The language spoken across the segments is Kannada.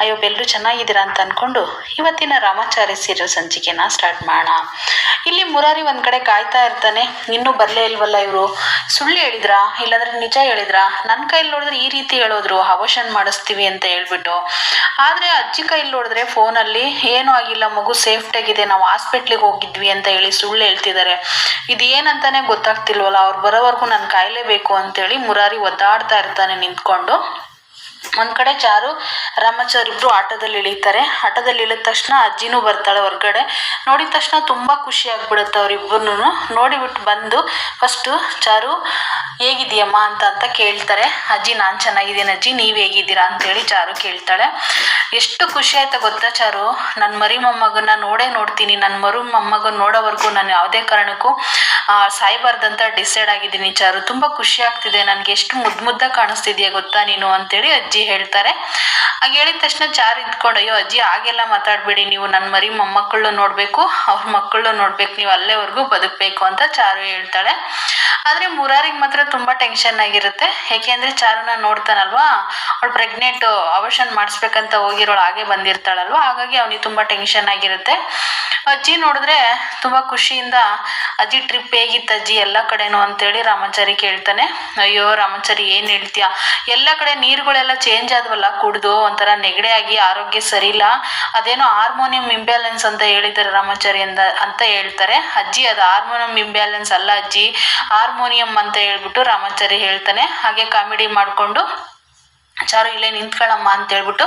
ಅಯ್ಯೋ ಎಲ್ಲರೂ ಚೆನ್ನಾಗಿದ್ದೀರಾ ಅಂತ ಅಂದ್ಕೊಂಡು ಇವತ್ತಿನ ರಾಮಾಚಾರಿ ಸೀರಿಯಲ್ ಸಂಚಿಕೆನ ಸ್ಟಾರ್ಟ್ ಮಾಡೋಣ. ಇಲ್ಲಿ ಮುರಾರಿ ಒಂದು ಕಡೆ ಕಾಯ್ತಾ ಇರ್ತಾನೆ. ಇನ್ನೂ ಬರಲೇ ಇಲ್ವಲ್ಲ ಇವರು? ಸುಳ್ಳು ಹೇಳಿದ್ರಾ? ಇಲ್ಲಾಂದ್ರೆ ನಿಜ ಹೇಳಿದ್ರಾ? ನನ್ನ ಕೈಲಿ ನೋಡಿದ್ರೆ ಈ ರೀತಿ ಹೇಳೋದ್ರು, ಅವಶನ್ ಮಾಡಿಸ್ತೀವಿ ಅಂತ ಹೇಳ್ಬಿಟ್ಟು. ಆದರೆ ಅಜ್ಜಿ ಕೈಲಿ ನೋಡಿದ್ರೆ ಫೋನಲ್ಲಿ, ಏನೂ ಆಗಿಲ್ಲ, ಮಗು ಸೇಫ್ಟಿಯಾಗಿದೆ, ನಾವು ಹಾಸ್ಪಿಟ್ಲಿಗೆ ಹೋಗಿದ್ವಿ ಅಂತ ಹೇಳಿ ಸುಳ್ಳು ಹೇಳ್ತಿದ್ದಾರೆ ಇದು ಏನಂತಾನೆ ಗೊತ್ತಾಗ್ತಿಲ್ವಲ್ಲ, ಅವ್ರು ಬರೋವರೆಗೂ ನಾನು ಕಾಯಲೇಬೇಕು ಅಂತೇಳಿ ಮುರಾರಿ ಒದ್ದಾಡ್ತಾ ಇರ್ತಾನೆ ನಿಂತ್ಕೊಂಡು. ಒಂದ್ ಕಡೆ ಚಾರು, ರಾಮಾಚಾರ್ ಇಬ್ರು ಆಟೋದಲ್ಲಿ ಇಳಿತಾರೆ. ಆಟೋದಲ್ಲಿ ಇಳಿದ ತಕ್ಷಣ ಅಜ್ಜಿನೂ ಬರ್ತಾಳೆ ಹೊರಗಡೆ. ನೋಡಿದ ತಕ್ಷಣ ತುಂಬಾ ಖುಷಿ ಆಗ್ಬಿಡುತ್ತೆ ಅವ್ರಿಬ್ಬರನ್ನು ನೋಡಿಬಿಟ್ಟು ಬಂದು ಫಸ್ಟು ಚಾರು ಹೇಗಿದೆಯಮ್ಮ ಅಂತ ಅಂತ ಕೇಳ್ತಾರೆ. ಅಜ್ಜಿ, ನಾನು ಚೆನ್ನಾಗಿದ್ದೀನಿ ಅಜ್ಜಿ, ನೀವು ಹೇಗಿದ್ದೀರಾ? ಅಂತೇಳಿ ಚಾರು ಕೇಳ್ತಾಳೆ. ಎಷ್ಟು ಖುಷಿ ಆಯ್ತಾ ಗೊತ್ತಾ ಚಾರು? ನನ್ನ ಮರಿ ಮೊಮ್ಮಗನ್ನ ನೋಡೇ ನೋಡ್ತೀನಿ. ನನ್ನ ಮರು ಮೊಮ್ಮಗನ್ ನೋಡೋವರೆಗೂ ನಾನು ಯಾವುದೇ ಕಾರಣಕ್ಕೂ ಸಾಯ್ಬಾರ್ದಂತ ಡಿಸೈಡ್ ಆಗಿದ್ದೀನಿ ಚಾರು. ತುಂಬ ಖುಷಿ ಆಗ್ತಿದೆ. ನನಗೆ ಎಷ್ಟು ಮುದ್ದು ಮುದ್ದ ಕಾಣಿಸ್ತಿದ್ಯಾ ಗೊತ್ತಾ ನೀನು ಅಂತೇಳಿ ಅಜ್ಜಿ ಹೇಳ್ತಾರೆ. ಹಾಗೆ ಹೇಳಿದ ತಕ್ಷಣ ಚಾರು ಇದ್ಕೊಂಡು, ಅಯ್ಯೋ ಅಜ್ಜಿ, ಹಾಗೆಲ್ಲ ಮಾತಾಡಬೇಡಿ. ನೀವು ನನ್ನ ಮರಿ ಮೊಮ್ಮಕ್ಕಳು ನೋಡಬೇಕು. ಅವ್ರ ಮಕ್ಕಳು ನೋಡ್ಬೇಕು. ನೀವು ಅಲ್ಲೇವರೆಗೂ ಬದುಕಬೇಕು, ಅಂತ ಚಾರು ಹೇಳ್ತಾಳೆ. ಆದರೆ ಮುರಾರಿಗೆ ಮಾತ್ರ ತುಂಬ ಟೆನ್ಷನ್ ಆಗಿರುತ್ತೆ. ಯಾಕೆಂದ್ರೆ ಚಾರುನ ನೋಡ್ತಾನಲ್ವಾ? ಅವಳು ಪ್ರೆಗ್ನೆಂಟ್ ಅವಶನ್ ಮಾಡಿಸ್ಬೇಕಂತ ಹೋಗಿರೋಳು, ಹಾಗೆ ಬಂದಿರ್ತಾಳಲ್ವಾ? ಹಾಗಾಗಿ ಅವನಿಗೆ ತುಂಬ ಟೆನ್ಷನ್ ಆಗಿರುತ್ತೆ. ಅಜ್ಜಿ ನೋಡಿದ್ರೆ ತುಂಬ ಖುಷಿಯಿಂದ, ಅಜ್ಜಿ ಟ್ರಿಪ್ ಹೇಗಿತ್ತು ಅಜ್ಜಿ ಎಲ್ಲ ಕಡೆನೂ ಅಂತೇಳಿ ರಾಮಾಚಾರಿ ಕೇಳ್ತಾನೆ. ಅಯ್ಯೋ ರಾಮಾಚಾರಿ, ಏನು ಹೇಳ್ತೀಯ? ಎಲ್ಲ ಕಡೆ ನೀರುಗಳೆಲ್ಲ ಚೇಂಜ್ ಆದ್ವಲ್ಲ, ಕುಡ್ದು ಒಂಥರ ನೆಗಡೆ ಆಗಿ ಆರೋಗ್ಯ ಸರಿ ಇಲ್ಲ ಅದೇನೋ ಹಾರ್ಮೋನಿಯಂ ಇಂಬ್ಯಾಲೆನ್ಸ್ ಅಂತ ಹೇಳಿದ್ದಾರೆ ರಾಮಾಚಾರಿ ಅಂತ ಅಂತ ಹೇಳ್ತಾರೆ. ಅಜ್ಜಿ, ಅದು ಹಾರ್ಮೋನಿಯಂ ಇಂಬ್ಯಾಲೆನ್ಸ್ ಅಲ್ಲ ಅಜ್ಜಿ. ಹಾರ್ಮೋನಿಯಂ ಅಂತ ಹೇಳ್ಬಿಟ್ಟು ರಾಮಾಚಾರಿ ಹೇಳ್ತಾನೆ. ಹಾಗೆ ಕಾಮಿಡಿ ಮಾಡಿಕೊಂಡು ಚಾರು ಇಲ್ಲೇ ನಿಂತ್ಕೊಳ್ಳಮ್ಮ ಅಂತ ಹೇಳ್ಬಿಟ್ಟು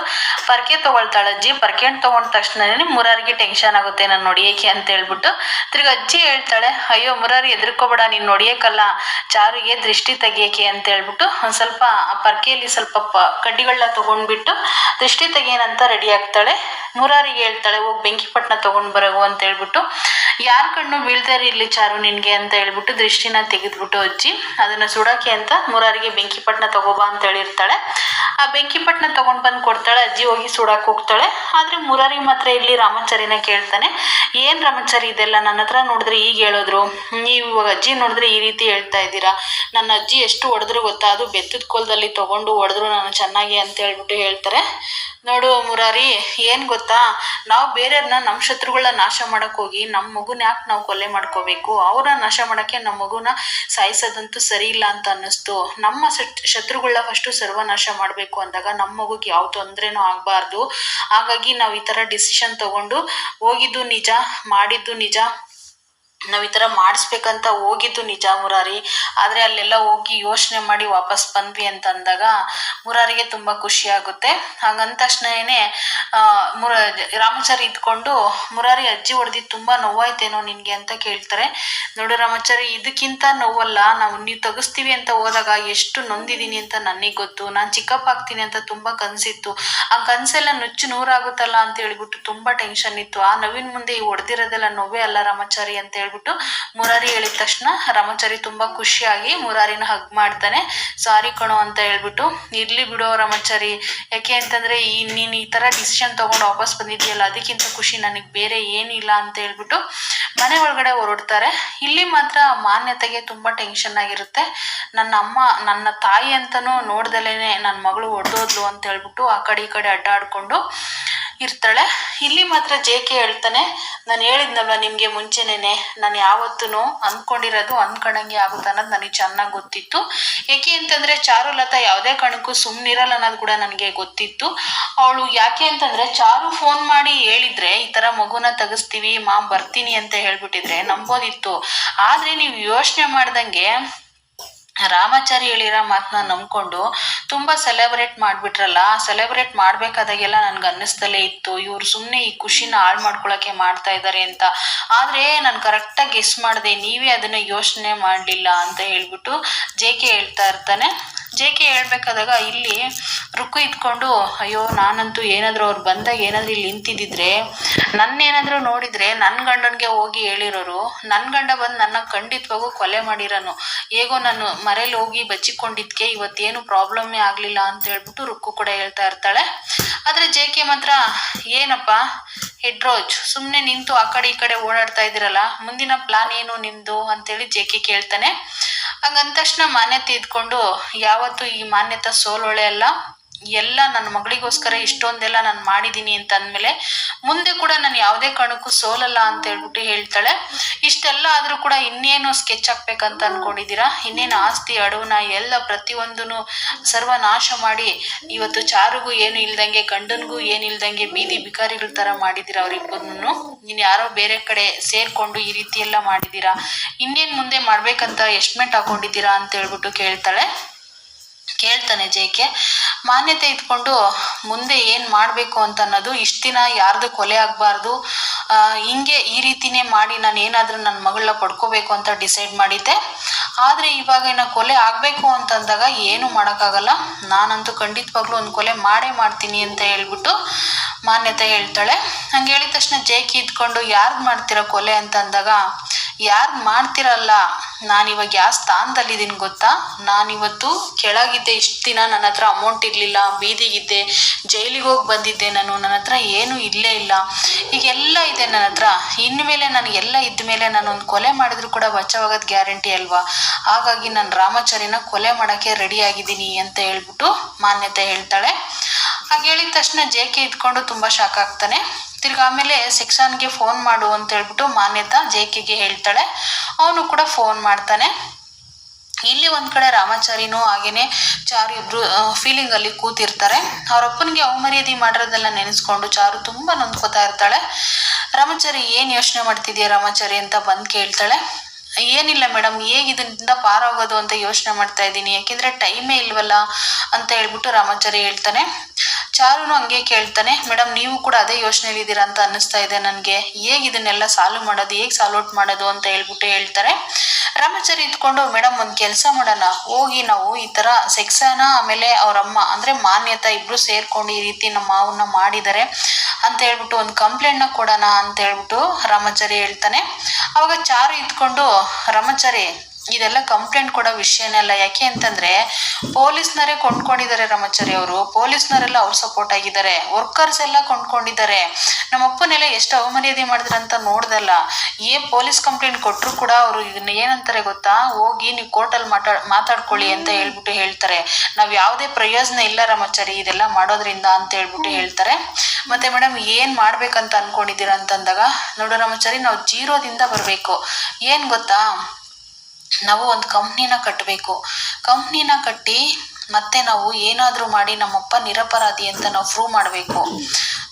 ಪರ್ಕೆ ತಗೊಳ್ತಾಳೆ ಅಜ್ಜಿ. ಪರ್ಕೆ ತಗೊಂಡ ತಕ್ಷಣ ತಕ್ಷಣನೇ ಮುರಾರಿಗೆ ಟೆನ್ಷನ್ ಆಗುತ್ತೆ ನಾನು ನೋಡಿಯಕ್ಕೆ ಅಂತ ಹೇಳ್ಬಿಟ್ಟು ತಿರ್ಗ ಅಜ್ಜಿ ಹೇಳ್ತಾಳೆ, ಅಯ್ಯೋ ಮುರಾರಿ ಎದ್ರಕೋಬೇಡ ನೀನು ನೋಡಿಯಕ್ಕಲ್ಲ ಚಾರುಗೆ ದೃಷ್ಟಿ ತೆಗಿಯಕ್ಕೆ ಅಂತ ಹೇಳ್ಬಿಟ್ಟು ಒಂದು ಸ್ವಲ್ಪ ಪರ್ಕೆಯಲ್ಲಿ ಸ್ವಲ್ಪ ಕಡ್ಡಿಗಳನ್ನ ತಗೊಂಡ್ಬಿಟ್ಟು ದೃಷ್ಟಿ ತೆಗಿಯನಂತ ರೆಡಿ ಆಗ್ತಾಳೆ. ಮುರಾರಿಗೆ ಹೇಳ್ತಾಳೆ, ಹೋಗಿ ಬೆಂಕಿಪಟ್ಟಣ ತಗೊಂಡು ಬರೋವು ಅಂತ ಹೇಳ್ಬಿಟ್ಟು, ಯಾರ ಕಣ್ಣು ಬೀಳ್ತಾ ಇರಲಿ ಚಾರು ನಿನಗೆ ಅಂತ ಹೇಳ್ಬಿಟ್ಟು ದೃಷ್ಟಿನ ತೆಗೆದ್ಬಿಟ್ಟು ಅಜ್ಜಿ, ಅದನ್ನು ಸುಡೋಕೆ ಅಂತ ಮುರಾರಿಗೆ ಬೆಂಕಿಪಟ್ಟಣ ತಗೋಬಾ ಅಂತ ಹೇಳಿರ್ತಾಳೆ. ಆ ಬೆಂಕಿಪಟ್ಟಣ ತಗೊಂಡು ಬಂದು ಕೊಡ್ತಾಳೆ, ಅಜ್ಜಿ ಹೋಗಿ ಸುಡಕ್ಕೆ ಹೋಗ್ತಾಳೆ. ಆದರೆ ಮುರಾರಿ ಮಾತ್ರ ಇಲ್ಲಿ ರಾಮಾಚಾರಿನ ಕೇಳ್ತಾನೆ. ಏನು ರಾಮಾಚಾರಿ ಇದೆಲ್ಲ? ನನ್ನ ಹತ್ರ ನೋಡಿದ್ರೆ ಈಗ ಹೇಳಿದ್ರು. ನೀವು ಇವಾಗ ಅಜ್ಜಿ ನೋಡಿದ್ರೆ ಈ ರೀತಿ ಹೇಳ್ತಾ ಇದ್ದೀರಾ? ನನ್ನ ಅಜ್ಜಿ ಎಷ್ಟು ಹೊಡೆದ್ರು ಗೊತ್ತಾ? ಅದು ಬೆತ್ತದ ಕೋಲದಲ್ಲಿ ತಗೊಂಡು ಹೊಡೆದ್ರು ನಾನು ಚೆನ್ನಾಗಿ ಅಂತ ಹೇಳ್ಬಿಟ್ಟು ಹೇಳ್ತಾರೆ. ನೋಡು ಮುರಾರಿ, ಏನು ಗೊತ್ತಾ? ನಾವು ಬೇರೆಯವ್ರನ್ನ ನಮ್ಮ ಶತ್ರುಗಳನ್ನ ನಾಶ ಮಾಡಕ್ ಹೋಗಿ ನಮ್ಮ ಮಗುನ ಯಾಕೆ ನಾವು ಕೊಲೆ ಮಾಡ್ಕೋಬೇಕು? ಅವ್ರನ್ನ ನಾಶ ಮಾಡೋಕ್ಕೆ ನಮ್ಮ ಮಗುನ ಸಾಯಿಸೋದಂತೂ ಸರಿ ಇಲ್ಲ ಅಂತ ಅನ್ನಿಸ್ತು. ನಮ್ಮ ಶತ್ ಶತ್ರುಗಳನ್ನ ಫಸ್ಟು ಸರ್ವನಾಶ ಮಾಡಬೇಕು. ಅಂದಾಗ ನಮ್ಮ ಮಗುಗೆ ಯಾವ ತೊಂದರೆನೂ ಆಗಬಾರ್ದು. ಹಾಗಾಗಿ ನಾವು ಈ ಥರ ಡಿಸಿಷನ್ ತಗೊಂಡು ಹೋಗಿದ್ದು ನಿಜ, ಮಾಡಿದ್ದು ನಿಜ. ನಾವು ಈ ಥರ ಮಾಡಿಸ್ಬೇಕಂತ ಹೋಗಿದ್ದು ನಿಜ ಮುರಾರಿ. ಆದರೆ ಅಲ್ಲೆಲ್ಲ ಹೋಗಿ ಯೋಚನೆ ಮಾಡಿ ವಾಪಸ್ ಬಂದ್ವಿ ಅಂತ ಅಂದಾಗ ಮುರಾರಿಗೆ ತುಂಬ ಖುಷಿ ಆಗುತ್ತೆ. ಹಾಗಂದ ತಕ್ಷಣನೇ ಮುರ, ರಾಮಾಚಾರಿ ಇದ್ಕೊಂಡು ಮುರಾರಿ ಅಜ್ಜಿ ಹೊಡೆದಿದ್ದು ತುಂಬ ನೋವಾಯ್ತೇನೋ ನಿನಗೆ ಅಂತ ಕೇಳ್ತಾರೆ. ನೋಡು ರಾಮಾಚಾರಿ, ಇದಕ್ಕಿಂತ ನೋವಲ್ಲ, ನಾವು ನೀವು ತೆಗಿಸ್ತೀವಿ ಅಂತ ಹೋದಾಗ ಎಷ್ಟು ನೊಂದಿದ್ದೀನಿ ಅಂತ ನನಗೆ ಗೊತ್ತು. ನಾನು ಚಿಕ್ಕಪ್ಪ ಆಗ್ತೀನಿ ಅಂತ ತುಂಬ ಕನಸಿತ್ತು. ಆ ಕನಸೆಲ್ಲ ನುಚ್ಚು ನೂರಾಗುತ್ತಲ್ಲ ಅಂತ ಹೇಳ್ಬಿಟ್ಟು ತುಂಬ ಟೆನ್ಷನ್ ಇತ್ತು. ಆ ನೋವಿನ ಮುಂದೆ ಈ ಹೊಡೆದಿರೋದೆಲ್ಲ ನೋವೇ ಅಲ್ಲ ರಾಮಾಚಾರಿ ಅಂತ ಹೇಳ್ಬಿಟ್ಟು ಮುರಾರಿ ಹೇಳಿದ ತಕ್ಷಣ ರಾಮಾಚಾರಿ ತುಂಬಾ ಖುಷಿಯಾಗಿ ಮುರಾರಿನ ಹಗ್ ಮಾಡ್ತಾನೆ. ಸಾರಿ ಕಣೋ ಅಂತ ಹೇಳ್ಬಿಟ್ಟು, ಇರ್ಲಿ ಬಿಡೋ ರಾಮಾಚಾರಿ. ಯಾಕೆ ಅಂತಂದ್ರೆ ಈ ನೀನು ಈ ತರ ಡಿಸಿಷನ್ ತಗೊಂಡು ವಾಪಸ್ ಬಂದಿದ್ಯಲ್ಲ, ಅದಕ್ಕಿಂತ ಖುಷಿ ನನಗೆ ಬೇರೆ ಏನಿಲ್ಲ ಅಂತ ಹೇಳ್ಬಿಟ್ಟು ಮನೆ ಒಳಗಡೆ ಹೊರಡ್ತಾರೆ. ಇಲ್ಲಿ ಮಾತ್ರ ಮಾನ್ಯತೆಗೆ ತುಂಬಾ ಟೆನ್ಷನ್ ಆಗಿರುತ್ತೆ. ನನ್ನ ಅಮ್ಮ, ನನ್ನ ತಾಯಿ ಅಂತನೂ ನೋಡ್ದಲೇನೆ ನನ್ನ ಮಗಳು ಹೊಡೆದೋದ್ಲು ಅಂತ ಹೇಳ್ಬಿಟ್ಟು ಆ ಕಡೆ ಈ ಕಡೆ ಅಡ್ಡಾಡ್ಕೊಂಡು ಇರ್ತಾಳೆ. ಇಲ್ಲಿ ಮಾತ್ರ ಜೆ ಕೆ ಹೇಳ್ತಾನೆ, ನಾನು ಹೇಳಿದ್ನಲ್ಲ ನಿಮಗೆ ಮುಂಚೆನೇನೆ? ನಾನು ಯಾವತ್ತೂ ಅಂದ್ಕೊಂಡಿರೋದು ಅಂದ್ಕೊಂಡಂಗೆ ಆಗುತ್ತೆ ಅನ್ನೋದು ನನಗೆ ಚೆನ್ನಾಗಿ ಗೊತ್ತಿತ್ತು. ಏಕೆ ಅಂತಂದರೆ ಚಾರುಲತಾ ಯಾವುದೇ ಕಾರಣಕ್ಕೂ ಸುಮ್ಮನಿರಲ್ಲ ಅನ್ನೋದು ಕೂಡ ನನಗೆ ಗೊತ್ತಿತ್ತು. ಅವಳು ಯಾಕೆ ಅಂತಂದರೆ ಚಾರು ಫೋನ್ ಮಾಡಿ ಹೇಳಿದ್ರೆ, ಈ ಥರ ಮಗುನ ತೆಗಿಸ್ತೀವಿ, ಮಾಮ್ ಬರ್ತೀನಿ ಅಂತ ಹೇಳ್ಬಿಟ್ಟಿದ್ರೆ ನಂಬೋದಿತ್ತು. ಆದರೆ ನೀವು ಯೋಚನೆ ಮಾಡ್ದಂಗೆ ರಾಮಾಚಾರಿ ಹೇಳಿರೋ ಮಾತನ್ನ ನಂಬ್ಕೊಂಡು ತುಂಬ ಸೆಲೆಬ್ರೇಟ್ ಮಾಡಿಬಿಟ್ರಲ್ಲ ಸೆಲೆಬ್ರೇಟ್ ಮಾಡಬೇಕಾದಾಗೆಲ್ಲ ನನ್ಗೆ ಅನ್ನಿಸ್ತಲೇ ಇತ್ತು. ಇವ್ರು ಸುಮ್ಮನೆ ಈ ಖುಷಿನ ಹಾಳು ಮಾಡ್ಕೊಳಕ್ಕೆ ಮಾಡ್ತಾ ಇದ್ದಾರೆ ಅಂತ. ಆದರೆ ನಾನು ಕರೆಕ್ಟಾಗಿ ಗೆಸ್ ಮಾಡಿದೆ, ನೀವೇ ಅದನ್ನು ಯೋಚನೆ ಮಾಡಲಿಲ್ಲ ಅಂತ ಹೇಳ್ಬಿಟ್ಟು ಜೆ ಕೆ ಹೇಳ್ತಾ ಇರ್ತಾನೆ. ಜೆ ಕೆ ಹೇಳ್ಬೇಕಾದಾಗ ಇಲ್ಲಿ ರುಕ್ಕು ಇಟ್ಕೊಂಡು, ಅಯ್ಯೋ, ನಾನಂತೂ ಏನಾದರೂ ಅವ್ರು ಬಂದಾಗ ಏನಾದರೂ ಇಲ್ಲಿ ನಿಂತಿದ್ದಿದ್ರೆ, ನನ್ನೇನಾದರೂ ನೋಡಿದರೆ ನನ್ನ ಗಂಡನಿಗೆ ಹೋಗಿ ಹೇಳಿರೋರು ನನ್ನ ಗಂಡ ಬಂದು ನನ್ನ ಖಂಡಿತವಾಗೂ ಕೊಲೆ ಮಾಡಿರೋನು. ಹೇಗೋ ನಾನು ಮರೇಲಿ ಹೋಗಿ ಬಚ್ಚಿಕೊಂಡಿದ್ಕೆ ಇವತ್ತೇನು ಪ್ರಾಬ್ಲಮ್ಮೇ ಆಗಲಿಲ್ಲ ಅಂತ ಹೇಳ್ಬಿಟ್ಟು ರುಕ್ಕು ಕೂಡ ಹೇಳ್ತಾ ಇರ್ತಾಳೆ. ಆದರೆ ಜೆ ಕೆ ಮಾತ್ರ, ಏನಪ್ಪ, ಹೆಡ್ರೋಜ್ ಸುಮ್ಮನೆ ನಿಂತು ಆ ಕಡೆ ಈ ಕಡೆ ಓಡಾಡ್ತಾ ಇದ್ದೀರಲ್ಲ, ಮುಂದಿನ ಪ್ಲಾನ್ ಏನು ನಿಮ್ಮದು ಅಂತೇಳಿ ಜೆ ಕೆ ಕೇಳ್ತಾನೆ. ಹಂಗಂದ ತಕ್ಷಣ ಮಾನ್ಯತೆ ಇದ್ಕೊಂಡು ಯಾವತ್ತೂ ಈ ಮಾನ್ಯತೆ ಸೋಲೊಳೆ ಅಲ್ಲ. ಎಲ್ಲ ನನ್ನ ಮಗಳಿಗೋಸ್ಕರ ಇಷ್ಟೊಂದೆಲ್ಲ ನಾನು ಮಾಡಿದ್ದೀನಿ ಅಂತ ಅಂದಮೇಲೆ ಮುಂದೆ ಕೂಡ ನಾನು ಯಾವುದೇ ಕಾರಣಕ್ಕೂ ಸೋಲಲ್ಲ ಅಂತ ಹೇಳ್ಬಿಟ್ಟು ಹೇಳ್ತಾಳೆ. ಇಷ್ಟೆಲ್ಲ ಆದರೂ ಕೂಡ ಇನ್ನೇನು ಸ್ಕೆಚ್ ಹಾಕ್ಬೇಕಂತ ಅನ್ಕೊಂಡಿದ್ದೀರಾ? ಇನ್ನೇನು ಆಸ್ತಿ ಅಡವನ್ನ ಎಲ್ಲ ಪ್ರತಿಯೊಂದೂ ಸರ್ವನಾಶ ಮಾಡಿ ಇವತ್ತು ಚಾರುಗೂ ಏನು ಇಲ್ದಂಗೆ, ಗಂಡನಿಗೂ ಏನು ಇಲ್ದಂಗೆ ಬೀದಿ ಬಿಕಾರಿಗಳ ಥರ ಮಾಡಿದ್ದೀರಾ ಅವರಿಬ್ಬರನ್ನು ನೀನು ಯಾರೋ ಬೇರೆ ಕಡೆ ಸೇರಿಕೊಂಡು ಈ ರೀತಿ ಎಲ್ಲ ಮಾಡಿದ್ದೀರಾ? ಇನ್ನೇನು ಮುಂದೆ ಮಾಡಬೇಕಂತ ಎಸ್ಟಿಮೇಟ್ ಹಾಕೊಂಡಿದ್ದೀರಾ ಅಂತ ಹೇಳ್ಬಿಟ್ಟು ಕೇಳ್ತಾಳೆ. ಕೇಳ್ತಾನೆ ಜೇಕೆ ಮಾನ್ಯತೆ ಇಟ್ಕೊಂಡು ಮುಂದೆ ಏನು ಮಾಡಬೇಕು ಅಂತ ಅನ್ನೋದು ಇಷ್ಟು ದಿನ ಯಾರ್ದು ಕೊಲೆ ಆಗಬಾರ್ದು. ಹಿಂಗೆ ಈ ರೀತಿನೇ ಮಾಡಿ ನಾನು ಏನಾದರೂ ನನ್ನ ಮಗಳನ್ನ ಪಡ್ಕೋಬೇಕು ಅಂತ ಡಿಸೈಡ್ ಮಾಡಿದ್ದೆ. ಆದರೆ ಇವಾಗ ಇನ್ನು ಕೊಲೆ ಆಗಬೇಕು ಅಂತಂದಾಗ ಏನು ಮಾಡೋಕ್ಕಾಗಲ್ಲ. ನಾನಂತೂ ಖಂಡಿತವಾಗ್ಲೂ ಒಂದು ಕೊಲೆ ಮಾಡೇ ಮಾಡ್ತೀನಿ ಅಂತ ಹೇಳ್ಬಿಟ್ಟು ಮಾನ್ಯತೆ ಹೇಳ್ತಾಳೆ. ಹಂಗೆ ಹೇಳಿದ ತಕ್ಷಣ ಜೈಕಿ ಇದ್ಕೊಂಡು ಯಾರ್ದು ಮಾಡ್ತೀರಾ ಕೊಲೆ ಅಂತ ಅಂದಾಗ ಯಾರು ಮಾಡ್ತಿರಲ್ಲ ನಾನಿವಾಗ ಯಾವ ಸ್ಥಾನದಲ್ಲಿದ್ದೀನಿ ಗೊತ್ತಾ? ನಾನಿವತ್ತು ಕೆಳಗಿದ್ದೆ, ಇಷ್ಟು ದಿನ ನನ್ನ ಹತ್ರ ಅಮೌಂಟ್ ಇರಲಿಲ್ಲ, ಬೀದಿಗಿದ್ದೆ, ಜೈಲಿಗೆ ಹೋಗಿ ಬಂದಿದ್ದೆ ನಾನು, ನನ್ನ ಹತ್ರ ಏನೂ ಇಲ್ಲೇ ಇಲ್ಲ. ಈಗೆಲ್ಲ ಇದೆ ನನ್ನ ಹತ್ರ. ಇನ್ಮೇಲೆ ನಾನು ಎಲ್ಲ ಇದ್ದ ಮೇಲೆ ನಾನು ಒಂದು ಕೊಲೆ ಮಾಡಿದ್ರು ಕೂಡ ಬಚಾವಾಗೋದು ಗ್ಯಾರಂಟಿ ಅಲ್ವಾ? ಹಾಗಾಗಿ ನಾನು ರಾಮಾಚಾರ್ಯನ ಕೊಲೆ ಮಾಡೋಕ್ಕೆ ರೆಡಿ ಆಗಿದ್ದೀನಿ ಅಂತ ಹೇಳ್ಬಿಟ್ಟು ಮಾನ್ಯತೆ ಹೇಳ್ತಾಳೆ. ಹಾಗೆ ಹೇಳಿದ ತಕ್ಷಣ ಜೆ ಕೆ ಇದ್ಕೊಂಡು ತುಂಬ ಶಾಕ್ ಆಗ್ತಾನೆ. ತಿರ್ಗಿ ಆಮೇಲೆ ಸೆಕ್ಷನ್ಗೆ ಫೋನ್ ಮಾಡು ಅಂತ ಹೇಳ್ಬಿಟ್ಟು ಮಾನ್ಯತಾ ಜೆ ಕೆಗೆ ಹೇಳ್ತಾಳೆ. ಅವನು ಕೂಡ ಫೋನ್ ಮಾಡ್ತಾನೆ. ಇಲ್ಲಿ ಒಂದ್ ಕಡೆ ರಾಮಾಚಾರಿನೂ ಹಾಗೇನೆ ಚಾರು ಇಬ್ರು ಫೀಲಿಂಗ್ ಅಲ್ಲಿ ಕೂತಿರ್ತಾರೆ. ಅವರಪ್ಪನಿಗೆ ಅವಮರ್ಯಾದೆ ಮಾಡಿರೋದೆಲ್ಲ ನೆನೆಸ್ಕೊಂಡು ಚಾರು ತುಂಬಾ ನೊಂದ್ಕೋತಾ ಇರ್ತಾಳೆ. ರಾಮಾಚಾರಿ, ಏನ್ ಯೋಚನೆ ಮಾಡ್ತಿದ್ಯಾ ರಾಮಾಚಾರಿ ಅಂತ ಬಂದ್ ಕೇಳ್ತಾಳೆ. ಏನಿಲ್ಲ ಮೇಡಮ್ ಹೇಗೆ ಇದರಿಂದ ಪಾರಾಗೋದು ಅಂತ ಯೋಚನೆ ಮಾಡ್ತಾ ಇದ್ದೀನಿ. ಯಾಕೆಂದ್ರೆ ಟೈಮೇ ಇಲ್ವಲ್ಲ ಅಂತ ಹೇಳ್ಬಿಟ್ಟು ರಾಮಾಚಾರಿ ಹೇಳ್ತಾನೆ. ಚಾರುನು ಹಂಗೆ ಕೇಳ್ತಾನೆ ಮೇಡಮ್ ನೀವು ಕೂಡ ಅದೇ ಯೋಚನೆಯಲ್ಲಿ ಇದ್ದೀರಾ ಅಂತ ಅನ್ನಿಸ್ತಾ ಇದೆ ನನಗೆ. ಹೇಗೆ ಇದನ್ನೆಲ್ಲ ಸಾಲ್ವ್ ಮಾಡೋದು, ಹೇಗೆ ಸಾಲ್ವ್ ಔಟ್ ಮಾಡೋದು ಅಂತ ಹೇಳ್ಬಿಟ್ಟು ಹೇಳ್ತಾರೆ. ರಾಮಾಚಾರಿ ಇದ್ಕೊಂಡು ಮೇಡಮ್ ಒಂದು ಕೆಲಸ ಮಾಡೋಣ. ಹೋಗಿ ನಾವು ಈ ಥರ ಸೆಕ್ಸನ ಆಮೇಲೆ ಅವ್ರ ಅಮ್ಮ, ಅಂದರೆ ಮಾನ್ಯತಾ ಇಬ್ಬರು ಸೇರ್ಕೊಂಡು ಈ ರೀತಿ ನಮ್ಮ ಮಾವನ್ನ ಮಾಡಿದ್ದಾರೆ ಅಂತ ಹೇಳ್ಬಿಟ್ಟು ಒಂದು ಕಂಪ್ಲೇಂಟ್ನ ಕೊಡೋಣ ಅಂತ ಹೇಳ್ಬಿಟ್ಟು ರಾಮಾಚಾರಿ ಹೇಳ್ತಾನೆ. ಅವಾಗ ಚಾರು ಇದ್ಕೊಂಡು, ರಾಮಾಚಾರಿ ಇದೆಲ್ಲ ಕಂಪ್ಲೇಂಟ್ ಕೊಡೋ ವಿಷಯನೆಲ್ಲ ಯಾಕೆ ಅಂತಂದ್ರೆ ಪೊಲೀಸ್ನರೇ ಕೊಂಡ್ಕೊಂಡಿದ್ದಾರೆ ರಾಮಾಚಾರಿ ಅವರು. ಪೊಲೀಸ್ನರೆಲ್ಲ ಅವ್ರು ಸಪೋರ್ಟ್ ಆಗಿದ್ದಾರೆ. ವರ್ಕರ್ಸ್ ಎಲ್ಲ ಕೊಂಡ್ಕೊಂಡಿದ್ದಾರೆ. ನಮ್ಮಪ್ಪನೆಲ್ಲ ಎಷ್ಟು ಅವಮರ್ಯಾದೆ ಮಾಡಿದ್ರು ಅಂತ ನೋಡ್ದಲ್ಲ. ಏ ಪೊಲೀಸ್ ಕಂಪ್ಲೇಂಟ್ ಕೊಟ್ಟರು ಕೂಡ ಅವರು ಇದನ್ನ ಏನಂತಾರೆ ಗೊತ್ತಾ? ಹೋಗಿ ನೀವು ಕೋರ್ಟಲ್ಲಿ ಮಾತಾಡ್, ಮಾತಾಡ್ಕೊಳ್ಳಿ ಅಂತ ಹೇಳ್ಬಿಟ್ಟು ಹೇಳ್ತಾರೆ. ನಾವು ಯಾವುದೇ ಪ್ರಯೋಜನ ಇಲ್ಲ ರಾಮಾಚಾರಿ ಇದೆಲ್ಲ ಮಾಡೋದ್ರಿಂದ ಅಂತ ಹೇಳ್ಬಿಟ್ಟು ಹೇಳ್ತಾರೆ. ಮತ್ತೆ ಮೇಡಮ್ ಏನ್ ಮಾಡ್ಬೇಕಂತ ಅನ್ಕೊಂಡಿದ್ದೀರಾ ಅಂತಂದಾಗ, ನೋಡು ರಾಮಾಚಾರಿ ನಾವು ಜೀರೋದಿಂದ ಬರಬೇಕು. ಏನ್ ಗೊತ್ತಾ? ನಾವು ಒಂದು ಕಂಪ್ನಿನ ಕಟ್ಟಬೇಕು ಕಂಪ್ನಿನ ಕಟ್ಟಿ ಮತ್ತೆ ನಾವು ಏನಾದರೂ ಮಾಡಿ ನಮ್ಮಪ್ಪ ನಿರಪರಾಧಿ ಅಂತ ನಾವು ಪ್ರೂವ್ ಮಾಡಬೇಕು.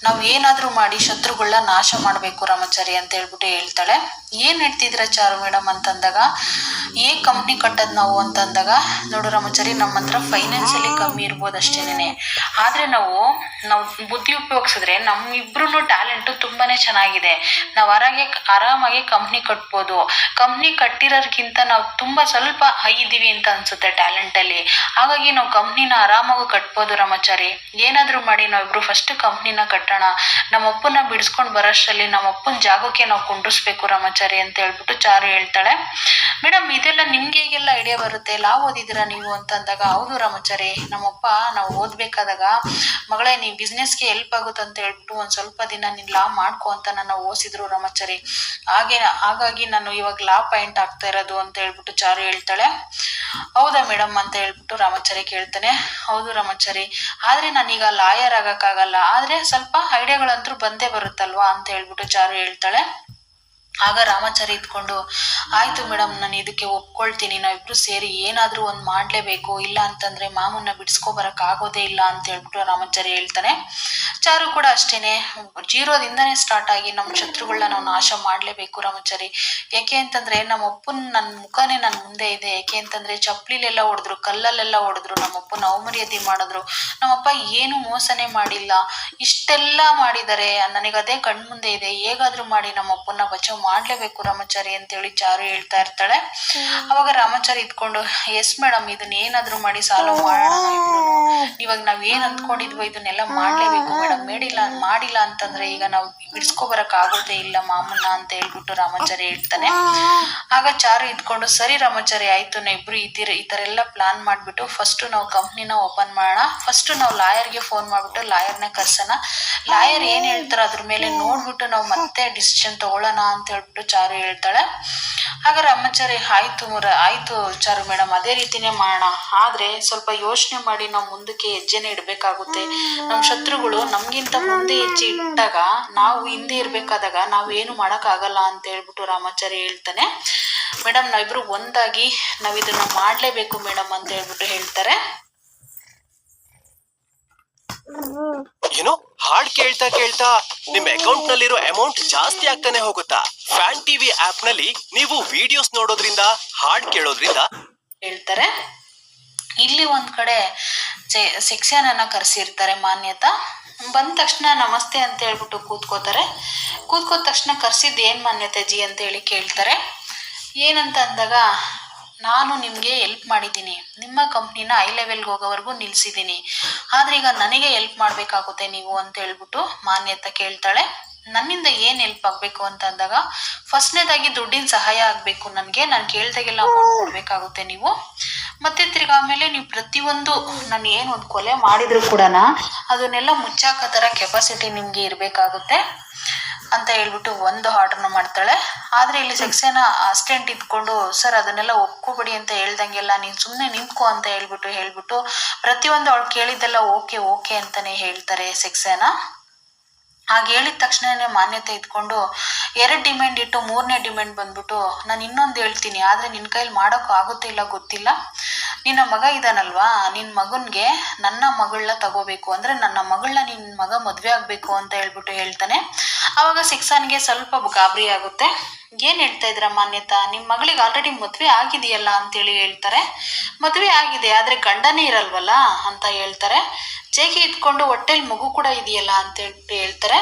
ನಾವು ಏನಾದರೂ ಮಾಡಿ ಶತ್ರುಗಳನ್ನ ನಾಶ ಮಾಡಬೇಕು ರಾಮಾಚಾರಿ ಅಂತ ಹೇಳ್ಬಿಟ್ಟು ಹೇಳ್ತಾಳೆ. ಏನು ಹೇಳ್ತಿದ್ರ ಚಾರು ಮೇಡಮ್ ಅಂತಂದಾಗ, ಏ ಕಂಪ್ನಿ ಕಟ್ಟದ್ ನಾವು ಅಂತಂದಾಗ, ನೋಡು ರಾಮಚಾರಿ ನಮ್ಮ ಹತ್ರ ಫೈನಾನ್ಷಿಯಲಿ ಕಮ್ಮಿ ಇರ್ಬೋದು ಅಷ್ಟೇನೆ ಆದರೆ ನಾವು ನಾವು ಬುದ್ಧಿ ಉಪಯೋಗಿಸಿದ್ರೆ ನಮ್ಮಿಬ್ರು ಟ್ಯಾಲೆಂಟು ತುಂಬಾನೇ ಚೆನ್ನಾಗಿದೆ. ನಾವು ಆರಾಗೆ, ಆರಾಮಾಗಿ ಕಂಪ್ನಿ ಕಟ್ಬೋದು. ಕಂಪ್ನಿ ಕಟ್ಟಿರೋರ್ಗಿಂತ ನಾವು ತುಂಬ ಸ್ವಲ್ಪ ಹೈ ಇದ್ದೀವಿ ಅಂತ ಅನ್ಸುತ್ತೆ ಟ್ಯಾಲೆಂಟಲ್ಲಿ ಹಾಗಾಗಿ ನಾವು ಕಂಪ್ನಿನ ಆರಾಮಾಗಿ ಕಟ್ಬೋದು ರಾಮಾಚಾರಿ. ಏನಾದರೂ ಮಾಡಿ ನಾವಿಬ್ರು ಫಸ್ಟ್ ಕಂಪ್ನಿನ ಕಟ್ಟೋಣ ನಮ್ಮಪ್ಪನ ಬಿಡಿಸ್ಕೊಂಡು ಬರೋಷ್ಟರಲ್ಲಿ ನಮ್ಮಪ್ಪನ ಜಾಗಕ್ಕೆ ನಾವು ಕುಂಡ್ರಿಸ್ಬೇಕು ರಾಮಾಚಾರಿ ಅಂತ ಹೇಳ್ಬಿಟ್ಟು ಚಾರು ಹೇಳ್ತಾಳೆ. ಮೇಡಮ್ ಇದೆಲ್ಲ ನಿಮ್ಗೆ ಹೇಗೆಲ್ಲ ಐಡಿಯಾ ಬರುತ್ತೆ? ಲಾ ಓದಿದ್ದೀರಾ ನೀವು? ಅಂತ ಅಂದಾಗ ಹೌದು ರಾಮಾಚಾರಿ, ನಮ್ಮಪ್ಪ ನಾವು ಓದ್ಬೇಕಾದಾಗ, ಮಗಳೇ ನೀವು ಬಿಸ್ನೆಸ್ಗೆ ಹೆಲ್ಪ್ ಆಗುತ್ತೆ ಅಂತ ಹೇಳ್ಬಿಟ್ಟು ಒಂದು ಸ್ವಲ್ಪ ದಿನ ನೀನು ಲಾ ಮಾಡ್ಕೊ ಅಂತ ನನ್ನ ಓದಿಸಿದ್ರು ರಾಮಾಚಾರಿ. ಹಾಗೆ, ಹಾಗಾಗಿ ನಾನು ಇವಾಗ ಲಾ ಪಾಯಿಂಟ್ ಆಗ್ತಾ ಇರೋದು ಅಂತ ಹೇಳ್ಬಿಟ್ಟು ಚಾರು ಹೇಳ್ತಾಳೆ. ಹೌದಾ ಮೇಡಮ್ ಅಂತ ಹೇಳ್ಬಿಟ್ಟು ರಾಮಾಚಾರಿ ಕೇಳ್ತಾನೆ. ಹೌದು ರಾಮಾಚಾರಿ, ಆದ್ರೆ ನಾನೀಗ ಲಾಯರ್ ಆಗಕ್ಕಾಗಲ್ಲ. ಆದ್ರೆ ಸ್ವಲ್ಪ ಐಡಿಯಾಗಳಂತೂ ಬಂದೇ ಬರುತ್ತಲ್ವಾ ಅಂತ ಹೇಳ್ಬಿಟ್ಟು ಚಾರು ಹೇಳ್ತಾಳೆ. ಆಗ ರಾಮಾಚಾರಿ ಇದ್ಕೊಂಡು, ಆಯ್ತು ಮೇಡಮ್ ನಾನು ಇದಕ್ಕೆ ಒಪ್ಕೊಳ್ತೀನಿ. ನಾವಿಬ್ರು ಸೇರಿ ಏನಾದರೂ ಒಂದು ಮಾಡಲೇಬೇಕು. ಇಲ್ಲ ಅಂತಂದ್ರೆ ಮಾಮನ್ನ ಬಿಡಿಸ್ಕೊ ಬರಕ್ ಆಗೋದೇ ಇಲ್ಲ ಅಂತ ಹೇಳ್ಬಿಟ್ಟು ರಾಮಾಚಾರಿ ಹೇಳ್ತಾನೆ. ಚಾರು ಕೂಡ ಅಷ್ಟೇನೆ. ಜೀರೋದಿಂದನೇ ಸ್ಟಾರ್ಟ್ ಆಗಿ ನಮ್ಮ ಶತ್ರುಗಳನ್ನ ನಾವು ನಾಶ ಮಾಡಲೇಬೇಕು ರಾಮಾಚಾರಿ. ಯಾಕೆ ಅಂತಂದ್ರೆ ನಮ್ಮ ಅಪ್ಪನ ನನ್ನ ಮುಖನೇ ನನ್ನ ಮುಂದೆ ಇದೆ. ಯಾಕೆ ಅಂತಂದ್ರೆ ಚಪ್ಪಲಿಲೆಲ್ಲ ಹೊಡೆದ್ರು, ಕಲ್ಲಲ್ಲೆಲ್ಲ ಹೊಡೆದ್ರು ನಮ್ಮ ಅಪ್ಪನ ಅವಮರ್ಯಾದೆ ಮಾಡಿದ್ರು. ನಮ್ಮಪ್ಪ ಏನು ಮೋಸನೆ ಮಾಡಿಲ್ಲ. ಇಷ್ಟೆಲ್ಲ ಮಾಡಿದ್ದಾರೆ. ನನಗೆ ಅದೇ ಕಣ್ಮುಂದೆ ಇದೆ. ಹೇಗಾದ್ರೂ ಮಾಡಿ ನಮ್ಮ ಅಪ್ಪನ ಬಚಾವ್ ಮಾಡ್ಲೇಬೇಕು ರಾಮಾಚಾರಿ ಅಂತೇಳಿ ಚಾರು ಹೇಳ್ತಾ ಇರ್ತಾಳೆ. ಅವಾಗ ರಾಮಾಚಾರಿ ಇದ್ಕೊಂಡು ಎಸ್ ಮೇಡಮ್ ಇದನ್ನ ಏನಾದ್ರೂ ಮಾಡಿ ಸಾಲ ಮಾಡೋಣ ಇವಾಗ ನಾವ್ ಏನ್ ಅಂದ್ಕೊಂಡಿದ್ವೋ ಇದನ್ನೆಲ್ಲ ಮಾಡ್ಲೇಬೇಕು. ಮೇಡಮ್ ಮೇಡಿಲ್ಲ, ಮಾಡಿಲ್ಲ ಅಂತಂದ್ರೆ ಈಗ ನಾವು ಬಿಡಿಸ್ಕೊಬರಕ್ ಆಗೋದೇ ಇಲ್ಲ ಮಾಮನ್ನ ಅಂತ ಹೇಳ್ಬಿಟ್ಟು ರಾಮಾಚಾರಿ ಹೇಳ್ತಾನೆ. ಆಗ ಚಾರು ಇದ್ಕೊಂಡು, ಸರಿ ರಾಮಾಚಾರಿ, ಆಯ್ತು ನಾ ಇಬ್ರು ತೀರ, ಈ ತರ ಎಲ್ಲ ಪ್ಲಾನ್ ಮಾಡ್ಬಿಟ್ಟು ಫಸ್ಟ್ ನಾವು ಕಂಪ್ನಿನ ಓಪನ್ ಮಾಡೋಣ. ಫಸ್ಟ್ ನಾವು ಲಾಯರ್ಗೆ ಫೋನ್ ಮಾಡಿಬಿಟ್ಟು ಲಾಯರ್ನ ಕರ್ಸೋಣ. ಲಾಯರ್ ಏನ್ ಹೇಳ್ತಾರ ಅದ್ರ ಮೇಲೆ ನೋಡ್ಬಿಟ್ಟು ನಾವು ಮತ್ತೆ ಡಿಸಿಷನ್ ತಗೊಳ್ಳೋಣ ಅಂತ ಹೇಳ್ಬಿಟ್ಟು ಚಾರು ಹೇಳ್ತಾಳೆ. ಆಗ ರಾಮಾಚಾರಿ ಆಯ್ತು ಆಯ್ತು ಚಾರು ಮೇಡಮ್, ಅದೇ ರೀತಿನೇ ಮಾಡೋಣ. ಆದರೆ ಸ್ವಲ್ಪ ಯೋಚನೆ ಮಾಡಿ ನಾವು ಮುಂದಕ್ಕೆ ಹೆಜ್ಜೆನೆ ಇಡಬೇಕಾಗುತ್ತೆ. ನಮ್ಮ ಶತ್ರುಗಳು ನಮ್ಗಿಂತ ಮುಂದೆ ಹೆಜ್ಜೆ ಇಟ್ಟಾಗ, ನಾವು ಹಿಂದೆ ಇರಬೇಕಾದಾಗ ನಾವು ಏನು ಮಾಡೋಕ್ಕಾಗಲ್ಲ ಅಂತ ಹೇಳ್ಬಿಟ್ಟು ರಾಮಾಚಾರಿ ಹೇಳ್ತಾನೆ. ಮೇಡಮ್, ನಾವಿಬ್ರು ಒಂದಾಗಿ ನಾವು ಇದನ್ನ ಮಾಡಲೇಬೇಕು ಮೇಡಮ್ ಅಂತ ಹೇಳ್ಬಿಟ್ಟು ಹೇಳ್ತಾರೆ. ಏನೋ? ಹಾಡ್ ಕೇಳ್ತಾ ಕೇಳ್ತಾ ನಿಮ್ ಅಕೌಂಟ್ ನಲ್ಲಿರೋ ಅಮೌಂಟ್ ಜಾಸ್ತಿ ಆಗ್ತಾನೆ ಹೋಗುತ್ತಾ? ಫ್ಯಾನ್ ಟಿವಿ ಆಪ್ನಲ್ಲಿ ನೀವು ವಿಡಿಯೋಸ್ ನೋಡೋದ್ರಿಂದ, ಹಾಡ್ ಕೇಳೋದ್ರಿಂದ ಹೇಳ್ತಾರೆ. ಇಲ್ಲಿ ಒಂದ್ ಕಡೆ ಸೆಕ್ಷನ್ ಅನ್ನ ಕರೆಸಿರ್ತಾರೆ ಮಾನ್ಯತಾ. ಬಂದ ತಕ್ಷಣ ನಮಸ್ತೆ ಅಂತ ಹೇಳ್ಬಿಟ್ಟು ಕೂತ್ಕೋತಾರೆ. ಕೂತ್ಕೋದ ತಕ್ಷಣ ಕರ್ಸಿದ್ದು ಏನು ಮಾನ್ಯತೆ ಜಿ ಅಂತ ಹೇಳಿ ಕೇಳ್ತಾರೆ. ಏನಂತ ಅಂದಾಗ, ನಾನು ನಿಮಗೆ ಎಲ್ಪ್ ಮಾಡಿದ್ದೀನಿ. ನಿಮ್ಮ ಕಂಪ್ನಿನ ಐ ಲೆವೆಲ್ಗೆ ಹೋಗೋವರೆಗೂ ನಿಲ್ಸಿದ್ದೀನಿ. ಆದ್ರೆ ಈಗ ನನಗೆ ಎಲ್ಪ್ ಮಾಡಬೇಕಾಗುತ್ತೆ ನೀವು ಅಂತ ಹೇಳ್ಬಿಟ್ಟು ಮಾನ್ಯತೆ ಕೇಳ್ತಾಳೆ. ನನ್ನಿಂದ ಏನ್ ಹೆಲ್ಪ್ ಆಗಬೇಕು ಅಂತ ಅಂದಾಗ, ಫಸ್ಟ್ನೇದಾಗಿ ದುಡ್ಡಿನ ಸಹಾಯ ಆಗ್ಬೇಕು ನನಗೆ. ನಾನು ಕೇಳ್ದಾಗೆಲ್ಲ ಅಮೌಂಟ್ ಕೊಡಬೇಕಾಗುತ್ತೆ ನೀವು. ಮತ್ತೆ ತಿರ್ಗಾ ಆಮೇಲೆ ನೀವು ಪ್ರತಿಯೊಂದು, ನಾನು ಏನು ಒಂದು ಕೊಲೆ ಮಾಡಿದ್ರು ಕೂಡ ಅದನ್ನೆಲ್ಲ ಮುಚ್ಚಾಕೋ ಥರ ಕೆಪಾಸಿಟಿ ನಿಮಗೆ ಇರಬೇಕಾಗುತ್ತೆ ಅಂತ ಹೇಳ್ಬಿಟ್ಟು ಒಂದು ಆರ್ಡರ್ನ ಮಾಡ್ತಾಳೆ. ಆದರೆ ಇಲ್ಲಿ ಸೆಕ್ಸೇನ ಅಸ್ಟೆಂಟ್ ಇದ್ಕೊಂಡು, ಸರ್, ಅದನ್ನೆಲ್ಲ ಒಪ್ಕೋಬೇಡಿ ಅಂತ ಹೇಳ್ದಂಗೆಲ್ಲ ನೀನು ಸುಮ್ಮನೆ ನಿಂತ್ಕೋ ಅಂತ ಹೇಳ್ಬಿಟ್ಟು ಹೇಳ್ಬಿಟ್ಟು ಪ್ರತಿಯೊಂದು ಅವಳು ಕೇಳಿದ್ದೆಲ್ಲ ಓಕೆ ಓಕೆ ಅಂತಲೇ ಹೇಳ್ತಾರೆ ಸೆಕ್ಸೇನ ಆಗ ಹೇಳಿದ ತಕ್ಷಣನೇ ಮಾನ್ಯತೆ ಇದ್ಕೊಂಡು ಎರಡು ಡಿಮ್ಯಾಂಡ್ ಇಟ್ಟು ಮೂರನೇ ಡಿಮ್ಯಾಂಡ್ ಬಂದ್ಬಿಟ್ಟು ನಾನು ಇನ್ನೊಂದು ಹೇಳ್ತೀನಿ, ಆದರೆ ನಿನ್ನ ಕೈಲಿ ಮಾಡೋಕ್ಕೂ ಆಗುತ್ತೆ ಇಲ್ಲ ಗೊತ್ತಿಲ್ಲ. ನಿನ್ನ ಮಗ ಇದ್ದಾನಲ್ವಾ ನಿನ್ನ ಮಗನಿಗೆ ನನ್ನ ಮಗಳನ್ನ ತಗೋಬೇಕು ಅಂದರೆ ನನ್ನ ಮಗಳನ್ನ ನಿನ್ನ ಮಗ ಮದುವೆ ಆಗಬೇಕು ಅಂತ ಹೇಳ್ಬಿಟ್ಟು ಹೇಳ್ತಾನೆ. ಆವಾಗ ಸಿಕ್ಸನ್ಗೆ ಸ್ವಲ್ಪ ಗಾಬರಿ ಆಗುತ್ತೆ. ಏನು ಹೇಳ್ತಾ ಇದ್ದೀರಾ ಮಾನ್ಯತಾ? ನಿಮ್ಮ ಮಗಳಿಗೆ ಆಲ್ರೆಡಿ ಮದುವೆ ಆಗಿದೆಯಲ್ಲ ಅಂತೇಳಿ ಹೇಳ್ತಾರೆ. ಮದುವೆ ಆಗಿದೆ, ಆದರೆ ಗಂಡನೇ ಇರಲ್ವಲ್ಲ ಅಂತ ಹೇಳ್ತಾರೆ. ಜೇಕೆ ಇದ್ಕೊಂಡು ಹೊಟ್ಟೆಲಿ ಮಗು ಕೂಡ ಇದೆಯಲ್ಲ ಅಂತ ಹೇಳ್ತಾರೆ.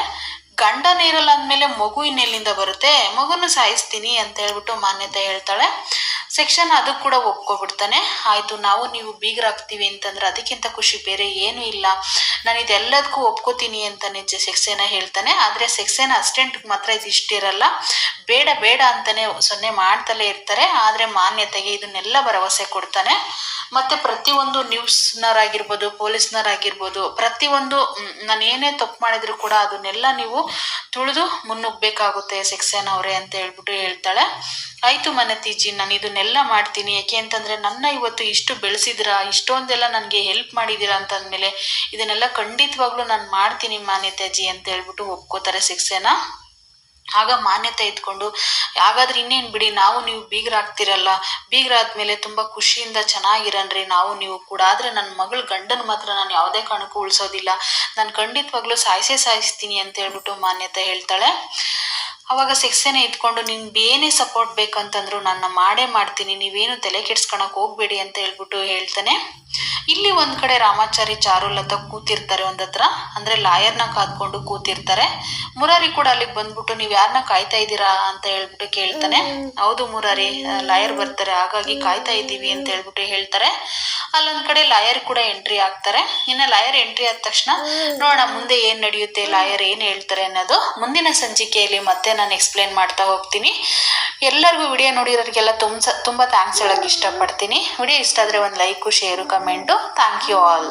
ಗಂಡನೇ ಇರಲ್ಲ ಅಂದಮೇಲೆ ಮಗು ಇನ್ನೆಲ್ಲಿಂದ ಬರುತ್ತೆ? ಮಗುನ ಸಾಯಿಸ್ತೀನಿ ಅಂತ ಹೇಳ್ಬಿಟ್ಟು ಮಾನ್ಯತೆ ಹೇಳ್ತಾಳೆ. ಸೆಕ್ಷನ್ ಅದು ಕೂಡ ಒಪ್ಕೊಬಿಡ್ತಾನೆ. ಆಯಿತು, ನಾವು ನೀವು ಬೀಗರಾಗ್ತೀವಿ ಅಂತಂದ್ರೆ ಅದಕ್ಕಿಂತ ಖುಷಿ ಬೇರೆ ಏನೂ ಇಲ್ಲ. ನಾನು ಇದೆಲ್ಲದಕ್ಕೂ ಒಪ್ಕೋತೀನಿ ಅಂತಾನೆ ಸೆಕ್ಸೇನ ಹೇಳ್ತಾನೆ. ಆದರೆ ಸೆಕ್ಸೇನ ಅಸ್ಟೆಂಟ್ಗೆ ಮಾತ್ರ ಇದು ಇಷ್ಟಿರಲ್ಲ ಬೇಡ ಬೇಡ ಅಂತಾನೆ ಸೊನ್ನೆ ಮಾಡ್ತಲೇ ಇರ್ತಾರೆ. ಆದರೆ ಮಾನ್ಯತೆಗೆ ಇದನ್ನೆಲ್ಲ ಭರವಸೆ ಕೊಡ್ತಾನೆ. ಮತ್ತು ಪ್ರತಿಯೊಂದು ನ್ಯೂಸ್ನವರಾಗಿರ್ಬೋದು, ಪೊಲೀಸ್ನವರಾಗಿರ್ಬೋದು, ಪ್ರತಿಯೊಂದು ನಾನು ಏನೇ ತಪ್ಪು ಮಾಡಿದ್ರು ಕೂಡ ಅದನ್ನೆಲ್ಲ ನೀವು ತುಳಿದು ಮುನ್ನುಗ್ಗಬೇಕಾಗುತ್ತೆ ಸೆಕ್ಸೇನ ಅವರೇ ಅಂತ ಹೇಳ್ಬಿಟ್ಟು ಹೇಳ್ತಾಳೆ. ಆಯಿತು ಮನತೀಜಿ, ನಾನು ಇದನ್ನೆಲ್ಲ ಮಾಡ್ತೀನಿ. ಯಾಕೆ ಅಂತಂದರೆ ನನ್ನ ಇವತ್ತು ಇಷ್ಟು ಬೆಳೆಸಿದಿರಾ ಇಷ್ಟೊಂದೆಲ್ಲ ನನಗೆ ಹೆಲ್ಪ್ ಮಾಡಿದ್ದೀರಾ ಅಂತಂದಮೇಲೆ ಇದನ್ನೆಲ್ಲ ಖಂಡಿತವಾಗ್ಲೂ ನಾನು ಮಾಡ್ತೀನಿ ಮಾನ್ಯತಾಜಿ ಅಂತ ಹೇಳ್ಬಿಟ್ಟು ಒಪ್ಕೋತಾರೆ ಸಿಕ್ಸೇನ ಆಗ ಮಾನ್ಯತೆ ಇದ್ಕೊಂಡು ಹಾಗಾದ್ರೆ ಇನ್ನೇನು ಬಿಡಿ, ನಾವು ನೀವು ಬೀಗರಾಗ್ತಿರಲ್ಲ. ಬೀಗರಾದ್ಮೇಲೆ ತುಂಬ ಖುಷಿಯಿಂದ ಚೆನ್ನಾಗಿರನ್ರಿ ನಾವು ನೀವು ಕೂಡ. ಆದರೆ ನನ್ನ ಮಗಳ ಗಂಡನ ಮಾತ್ರ ನಾನು ಯಾವುದೇ ಕಾರಣಕ್ಕೂ ಉಳಿಸೋದಿಲ್ಲ. ನಾನು ಖಂಡಿತವಾಗ್ಲೂ ಸಾಯಿಸೇ ಸಾಯಿಸ್ತೀನಿ ಅಂತ ಹೇಳ್ಬಿಟ್ಟು ಮಾನ್ಯತೆ ಹೇಳ್ತಾಳೆ. ಅವಾಗ ಸೆಕ್ಸೇನೆ ಇದ್ಕೊಂಡು ನಿಮ್ಗೆ ಏನೇ ಸಪೋರ್ಟ್ ಬೇಕಂತಂದ್ರು ನನ್ನ ಮಾಡೇ ಮಾಡ್ತೀನಿ, ನೀವೇನು ತಲೆ ಕೆಡ್ಸ್ಕೊಳಕ್ ಹೋಗ್ಬೇಡಿ ಅಂತ ಹೇಳ್ಬಿಟ್ಟು ಹೇಳ್ತಾನೆ. ಇಲ್ಲಿ ಒಂದ್ ಕಡೆ ರಾಮಾಚಾರಿ ಚಾರುಲತ ಕೂತಿರ್ತಾರೆ ಒಂದತ್ರ ಅಂದ್ರೆ ಲಾಯರ್ನ ಕಾದ್ಕೊಂಡು ಕೂತಿರ್ತಾರೆ. ಮುರಾರಿ ಕೂಡ ಅಲ್ಲಿಗೆ ಬಂದ್ಬಿಟ್ಟು ನೀವು ಯಾರನ್ನ ಕಾಯ್ತಾ ಇದ್ದೀರಾ ಅಂತ ಹೇಳ್ಬಿಟ್ಟು ಕೇಳ್ತಾನೆ. ಹೌದು ಮುರಾರಿ ಲಾಯರ್ ಬರ್ತಾರೆ, ಹಾಗಾಗಿ ಕಾಯ್ತಾ ಇದ್ದೀವಿ ಅಂತ ಹೇಳ್ಬಿಟ್ಟು ಹೇಳ್ತಾರೆ. ಅಲ್ಲೊಂದ್ ಕಡೆ ಲಾಯರ್ ಕೂಡ ಎಂಟ್ರಿ ಆಗ್ತಾರೆ ಇನ್ನು ಲಾಯರ್ ಎಂಟ್ರಿ ಆದ ತಕ್ಷಣ, ನೋಡೋಣ ಮುಂದೆ ಏನ್ ನಡೆಯುತ್ತೆ ಲಾಯರ್ ಏನ್ ಹೇಳ್ತಾರೆ ಅನ್ನೋದು. ಮುಂದಿನ ಸಂಚಿಕೆಯಲ್ಲಿ ಮತ್ತೆ ನಾನು ಎಕ್ಸ್ಪ್ಲೇನ್ ಮಾಡ್ತಾ ಹೋಗ್ತೀನಿ. ಎಲ್ಲರಿಗೂ ವಿಡಿಯೋ ನೋಡಿರೋರಿಗೆಲ್ಲ ತುಂಬ ತುಂಬ ಥ್ಯಾಂಕ್ಸ್ ಹೇಳೋಕ್ಕೆ ಇಷ್ಟಪಡ್ತೀನಿ. ವಿಡಿಯೋ ಇಷ್ಟ ಆದರೆ ಒಂದು like share comment thank you all